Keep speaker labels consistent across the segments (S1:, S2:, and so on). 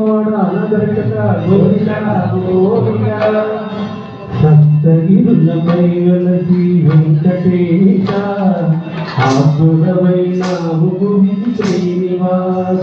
S1: గోవిందోడ అనదర్శక గోవింద గోవింద శ్రీనివాస.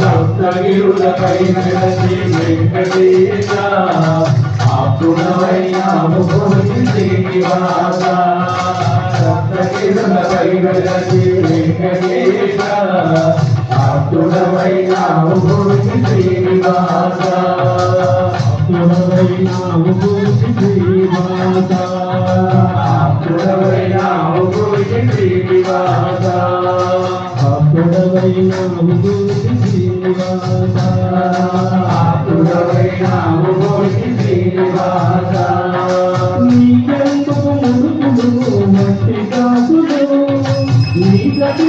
S1: సప్తగిరులపై నడచి వెంకటేశ ఆప్తుడమైన ముఖుని శ్రీనివాస సప్తగిరులపై నడచి వెంకటేశ ఆప్తుడమైన ముఖుని శ్రీనివాస. నీకెందుకు ముడుపులు మట్టి కాకులు నీ ప్రతి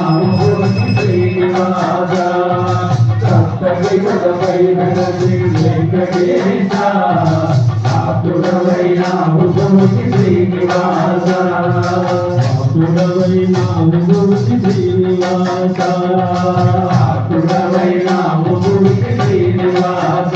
S1: రాజా సప్తకి పదపై వెలసి వెంకటేశ ఆతుడవైన హృదయకి శ్రీనివాస ఆతుడవైన హృదయకి శ్రీనివాస